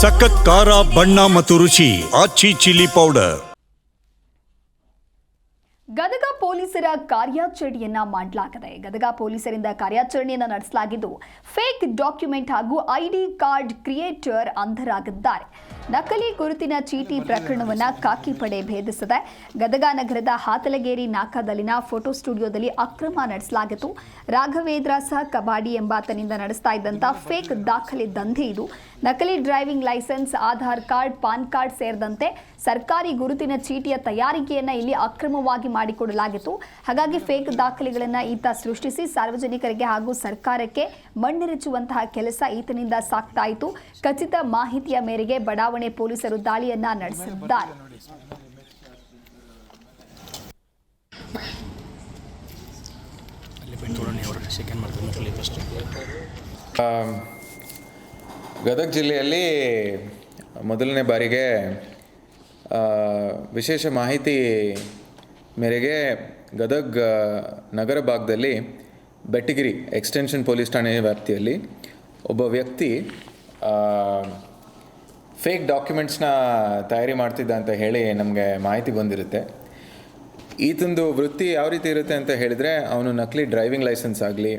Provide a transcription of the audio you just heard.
ಸಖತ್ ಖಾರ, ಬಣ್ಣ ಮತ್ತು ರುಚಿ, ಆಚಿ ಚಿಲ್ಲಿ ಪೌಡರ್. ಗದಗ ಪೊಲೀಸರ ಕಾರ್ಯಾಚರಣೆಯನ್ನ ಮಾಡಲಾಗಿದೆ. ಗದಗ ಪೊಲೀಸರಿಂದ ಕಾರ್ಯಾಚರಣೆಯನ್ನ ನಡೆಸಲಾಗಿದ್ದು ಫೇಕ್ ಡಾಕ್ಯುಮೆಂಟ್ ಹಾಗೂ ಐಡಿ ಕಾರ್ಡ್ ಕ್ರಿಯೇಟರ್ ಅಂಧರಾಗಿದ್ದಾರೆ. ನಕಲಿ ಗುರುತಿನ ಚೀಟಿ ಪ್ರಕರಣವನ್ನ ಕಾಕಿ ಪಡೆ ಭೇದಿಸಿದೆ. ಗದಗ ನಗರದ ಹಾತಲಗೇರಿ ನಾಕಾದಲ್ಲಿನ ಫೋಟೋ ಸ್ಟುಡಿಯೋದಲ್ಲಿ ಅಕ್ರಮ ನಡೆಸಲಾಗಿತ್ತು. ರಾಘವೇಂದ್ರ ಸಹ ಕಬಾಡಿ ಎಂಬಾತನಿಂದ ನಡೆಸ್ತಾ ಇದ್ದಂಥ ಫೇಕ್ ದಾಖಲೆ ದಂಧೆ ಇದು. ನಕಲಿ driving licence, Aadhaar card, PAN card ಸೇರಿದಂತೆ ಸರ್ಕಾರಿ ಗುರುತಿನ ಚೀಟಿಯ ತಯಾರಿಕೆಯನ್ನ ಇಲ್ಲಿ ಅಕ್ರಮವಾಗಿ ಮಾಡಿಕೊಡಲಾಗಿತ್ತು. ಹಾಗಾಗಿ ಫೇಕ್ ದಾಖಲೆಗಳನ್ನ ಈತ ಸೃಷ್ಟಿಸಿ ಸಾರ್ವಜನಿಕರಿಗೆ ಹಾಗೂ ಸರ್ಕಾರಕ್ಕೆ ಮಣ್ಣೆರಚುವಂತಹ ಕೆಲಸ ಈತನಿಂದ ಸಾಗ್ತಾ ಇತ್ತು. ಖಚಿತ ಮಾಹಿತಿಯ ಮೇರೆಗೆ ಬಡಾವಣೆ ಪೊಲೀಸರು ದಾಳಿಯನ್ನ ನಡೆಸಿದ್ದಾರೆ. ಗದಗ ಜಿಲ್ಲೆಯಲ್ಲಿ ಮೊದಲನೇ ಬಾರಿಗೆ ವಿಶೇಷ ಮಾಹಿತಿ ಮೇರೆಗೆ ಗದಗ ನಗರ ಭಾಗದಲ್ಲಿ ಬೆಟ್ಟಗಿರಿ ಎಕ್ಸ್ಟೆನ್ಷನ್ ಪೊಲೀಸ್ ಠಾಣೆ ವ್ಯಾಪ್ತಿಯಲ್ಲಿ ಒಬ್ಬ ವ್ಯಕ್ತಿ ಫೇಕ್ ಡಾಕ್ಯುಮೆಂಟ್ಸ್ನ ತಯಾರಿ ಮಾಡ್ತಿದ್ದ ಅಂತ ಹೇಳಿ ನಮಗೆ ಮಾಹಿತಿ ಬಂದಿರುತ್ತೆ. ಈತಂದು ವೃತ್ತಿ ಯಾವ ರೀತಿ ಇರುತ್ತೆ ಅಂತ ಹೇಳಿದರೆ, ಅವನು ನಕಲಿ ಡ್ರೈವಿಂಗ್ ಲೈಸೆನ್ಸ್ ಆಗಲಿ